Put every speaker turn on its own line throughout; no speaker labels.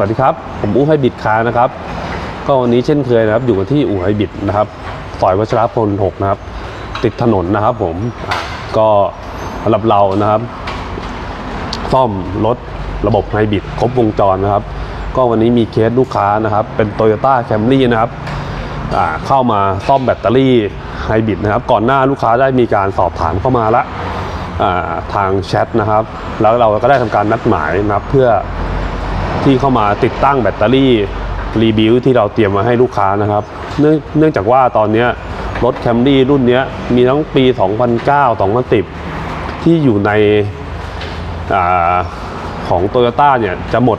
วัสดีครับ ผมอู๋ไฮบิดคาร์นะครับ ก็วันนี้เช่นเคยนะครับ อยู่กันที่อู่ไฮบิดนะครับซอยวัชรพล6นะครับ ติดถนนนะครับผมก็สำหรับเรานะครับ ซ่อมรถระบบไฮบิดครบวงจรนะครับ ก็วันนี้มีเคสลูกค้านะครับ เป็น Toyota Camry นะครับเข้ามาซ่อมแบตเตอรี่ไฮบิดนะครับ ก่อนหน้าลูกค้าได้มีการสอบถามเข้ามาละทางแชทนะครับ แล้วเราก็ได้ทำการนัดหมายนะครับเพื่อ ที่เข้ามาติดตั้งแบตเตอรี่รีบิวที่เราเตรียมมาให้ลูกค้านะครับ เนื่องเนื่องจากว่าตอนนี้รถ Camry รุ่นนี้มีทั้งปี 2009 2010 ที่อยู่ในอของโตโยต้าเนี่ยจะหมด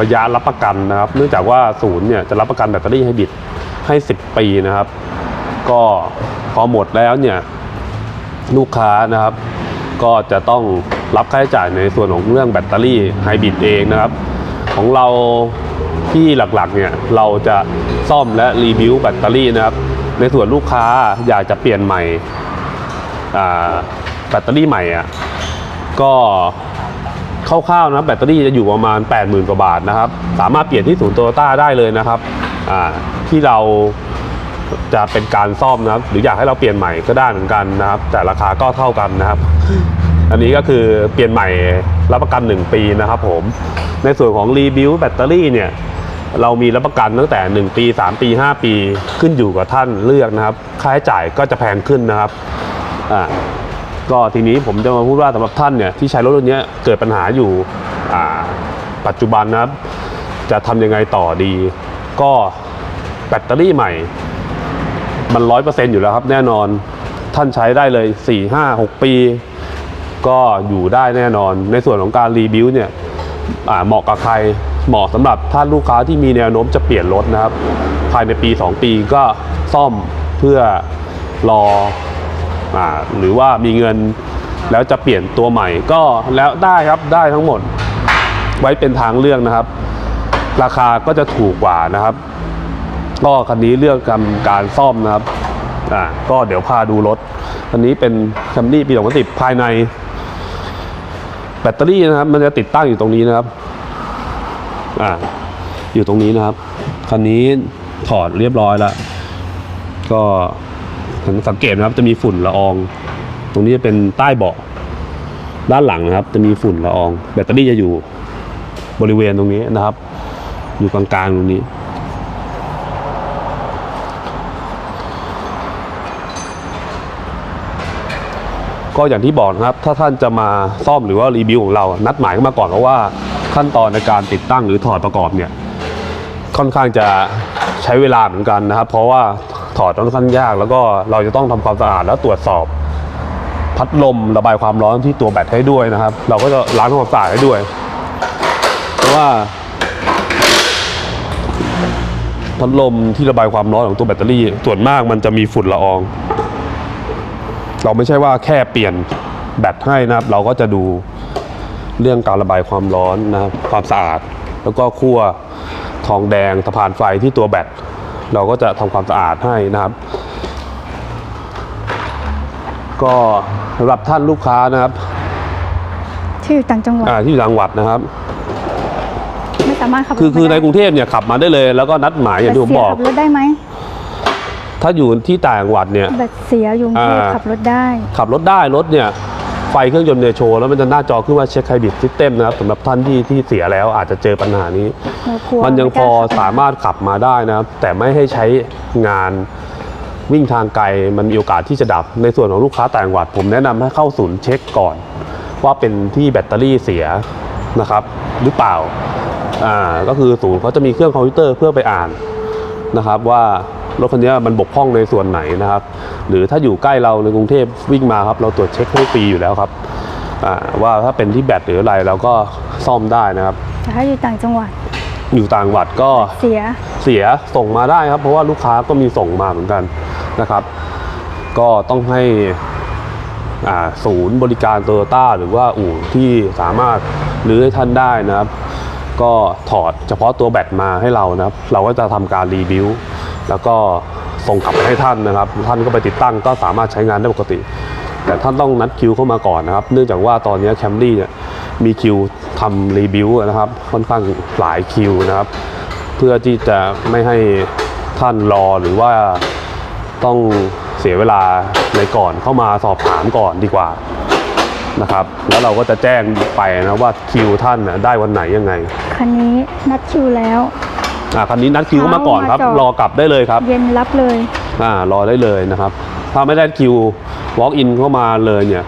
ระยะรับประกันนะครับ เนื่องจากว่าศูนย์เนี่ยจะรับประกันแบตเตอรี่ให้บิดให้ 10 ปีนะครับ ก็พอหมดแล้วเนี่ยลูกค้านะครับ ก็จะต้องรับค่าใช้จ่ายในส่วนของเรื่องแบตเตอรี่ไฮบริดเองนะครับ ของเราที่หลักๆเนี่ยเราจะซ่อมและรีวิวแบตเตอรี่นะครับ ในส่วนลูกค้าอยากจะเปลี่ยนใหม่แบตเตอรี่ใหม่อะก็คร่าวๆนะแบตเตอรี่จะอยู่ประมาณ 80,000 กว่าบาทนะครับ สามารถเปลี่ยนที่ศูนย์โตโยต้าได้เลยนะครับที่เราจะเป็นการซ่อมนะครับ หรืออยากให้เราเปลี่ยนใหม่ก็ได้เหมือนกันนะครับ แต่ราคาก็เท่ากันนะครับ อันนี้ก็คือเปลี่ยนใหม่รับประกัน 1 ปีนะครับผม ในส่วนของรีบิวแบตเตอรี่เนี่ยเรามีรับประกันตั้งแต่ 1 ปี 3 ปี 5 ปีขึ้นอยู่กับท่านเลือกนะครับ ค่าใช้จ่ายก็จะแพงขึ้นนะครับอ่าก็ทีนี้ผมจะมาพูดว่าสำหรับท่านเนี่ยที่ใช้รถรุ่นนี้เกิดปัญหาอยู่อ่าปัจจุบันนะครับ จะทำยังไงต่อดี ก็แบตเตอรี่ใหม่ มันร้อยเปอร์เซ็นต์อยู่แล้วครับแน่นอนท่านใช้ได้เลย 4 5 6 ปี ก็อยู่ได้แน่นอน ในส่วนของการรีบิวเนี่ยเหมาะกับใครเหมาะสำหรับท่านลูกค้าที่มีแนวโน้มจะเปลี่ยนรถนะครับ ภายในปี 2 ปีก็ซ่อมเพื่อรออหรือว่ามีเงินแล้วจะเปลี่ยนตัวใหม่ก็แล้วได้ครับได้ทั้งหมดไว้เป็นทางเลือกนะครับ ราคาก็จะถูกกว่านะครับก็คันนี้เลือกกำการซ่อมนะครับอ่าก็เดี๋ยวพาดูรถคันนี้เป็นคัมรี่ปี 2010 ภายใน แบตเตอรี่นะครับ มันจะติดตั้งอยู่ตรงนี้นะครับ อ่า อยู่ตรงนี้นะครับคันนี้ถอดเรียบร้อยแล้ว ก็สังเกตนะครับ จะมีฝุ่นละออง ตรงนี้จะเป็นใต้เบาะด้านหลังนะครับ จะมีฝุ่นละออง แบตเตอรี่จะอยู่บริเวณตรงนี้นะครับ อยู่กลางๆตรงนี้ ก็อย่างที่บอกนะครับ ถ้าท่านจะมาซ่อมหรือว่ารีวิวของเรา นัดหมายกันมาก่อนเพราะว่าขั้นตอนในการติดตั้งหรือถอดประกอบเนี่ย ค่อนข้างจะใช้เวลาเหมือนกันนะครับ เพราะว่าถอดค่อนข้างยาก แล้วก็เราจะต้องทำความสะอาดแล้วตรวจสอบ พัดลมระบายความร้อนที่ตัวแบตให้ด้วยนะครับ เราก็จะล้างทำความสะอาดให้ด้วย เพราะว่าพัดลมที่ระบายความร้อนของตัวแบตเตอรี่ ส่วนมากมันจะมีฝุ่นละออง เราไม่ใช่ว่าแค่เปลี่ยนแบตให้นะครับ เราก็จะดูเรื่องการระบายความร้อนนะครับความสะอาด แล้วก็คั่วทองแดงสะพานไฟที่ตัวแบตเราก็จะทำความสะอาดให้นะครับ ก็สำหรับท่านลูกค้านะครับ
ที่อยู่ต่างจังหวัด
อ่าที่อยู่จังหวัดนะครับ
ไม่สามารถขับรถ
คือคือใน
ได้
กรุงเทพเนี่ยขับมาได้เลย แล้วก็นัดหมายอย่างที่ผม
แบตเสี
บอก
ขับรถได้ไหม
ถ้าอยู่ที่ต่างจังหวัดเนี่ย
แบตเสียอยู่กรุงเทพ
อ่า
ขับรถได้
ขับรถได้รถเนี่ยไฟเครื่องยนต์เนี่ยโชว์แล้วมันจะหน้าจอขึ้นว่าเช็คไฮบริดซิสเต็มนะครับสำหรับท่านที่ที่เสียแล้วอาจจะเจอปัญหานี้
เรากลัว
มันยังพอ
ไกล้ขับ
สามารถขับมาได้นะครับ แต่ไม่ให้ใช้งานวิ่งทางไกลมันมีโอกาสที่จะดับ ในส่วนของลูกค้าต่างจังหวัด ผมแนะนำให้เข้าศูนย์เช็คก่อน ว่าเป็นที่แบตเตอรี่เสียนะครับ หรือเปล่าอ่าก็คือศูนย์เขาจะมีเครื่องคอมพิวเตอร์เพื่อไปอ่านนะครับว่า รถคันนี้มันบกพร่องในส่วนไหนนะครับ หรือถ้าอยู่ใกล้เราในกรุงเทพวิ่งมาครับ เราตรวจเช็คให้ฟรีอยู่แล้วครับอ่าว่าถ้าเป็นที่แบตหรืออะไรเราก็ซ่อมได้นะครับ
แต่ถ้าอยู่ต่างจังหวัด
อยู่ต่างจังหวัดก็
เสีย
เสียส่งมาได้ครับ เพราะว่าลูกค้าก็มีส่งมาเหมือนกันนะครับ ก็ต้องให้อ่าศูนย์บริการโตโยต้าหรือว่าอู่ที่สามารถรื้อให้ท่านได้นะครับ ก็ถอดเฉพาะตัวแบตมาให้เรานะครับ เราก็จะทำการรีวิว แล้วก็ส่งกลับไปให้ท่านนะครับ ท่านก็ไปติดตั้งก็สามารถใช้งานได้ปกติ แต่ท่านต้องนัดคิวเข้ามาก่อนนะครับ เนื่องจากว่าตอนนี้แคมรี่เนี่ยมีคิวทำรีวิวนะครับ ค่อนข้างหลายคิวนะครับ เพื่อที่จะไม่ให้ท่านรอหรือว่าต้องเสียเวลาในก่อนเข้ามาสอบถามก่อนดีกว่านะครับ แล้วเราก็จะแจ้งไปนะว่าคิวท่านน่ะได้วันไหนยังไง
คันนี้นัดคิวแล้ว
อ่าคันนี้นัดคิวเข้ามาก่อนครับ
เช้ามาจอด
รอกลับได้เลยครับ
เย็นรับเลย
อ่ารอได้เลยนะครับ ถ้าไม่ได้คิว walk in เข้ามาเลยเนี่ย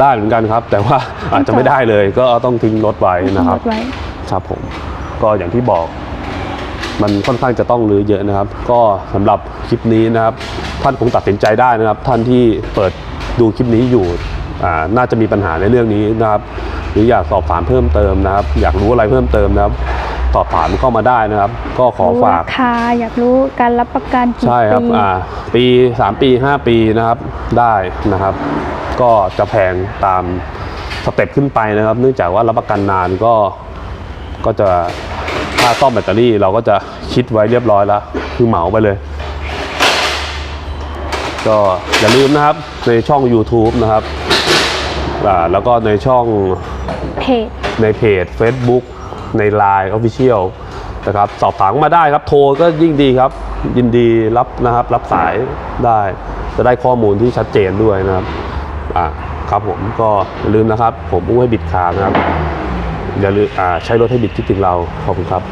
ได้เหมือนกันครับ แต่ว่าอาจจะไม่ได้เลยก็ต้องทิ้งรถไว้นะครับ
รถไว้
ครับผมก็อย่างที่บอก มันค่อนข้างจะต้องรื้อเยอะนะครับ ก็สำหรับคลิปนี้นะครับ ท่านคงตัดสินใจได้นะครับ ท่านที่เปิดดูคลิปนี้อยู่อ่าน่าจะมีปัญหาในเรื่องนี้นะครับ หรืออยากสอบถามเพิ่มเติมนะครับ อยากรู้อะไรเพิ่มเติมนะครับ สอบถามเข้ามาได้นะครับ ก็ขอ
รู้
ฝาก
ราคาอยากรู้การรับประกันกี่
ใช่ครับ
ปี
อ่าปี 3 ปี 5 ปีนะครับได้นะครับ ก็จะแพงตามสเต็ปขึ้นไปนะครับ เนื่องจากว่ารับประกันนานก็ก็จะค่าซ่อมแบตเตอรี่เราก็จะคิดไว้เรียบร้อยแล้ว คือเหมาไปเลย ก็อย่าลืมนะครับในช่อง YouTube นะครับอ่าแล้วก็ในช่อง
เพจ
ในเพจ Facebook ใน Line Official นะครับสอบถามมาได้ครับโทรก็ยิ่งดีครับ ยินดีรับนะครับ รับสายได้จะได้ข้อมูลที่ชัดเจนด้วยนะครับอ่าครับผมก็อย่าลืมนะครับ ผมอุ้ยให้บิดขานะครับอย่าลืมอ่าใช้รถให้บิดคิดถึงเราขอบคุณครับ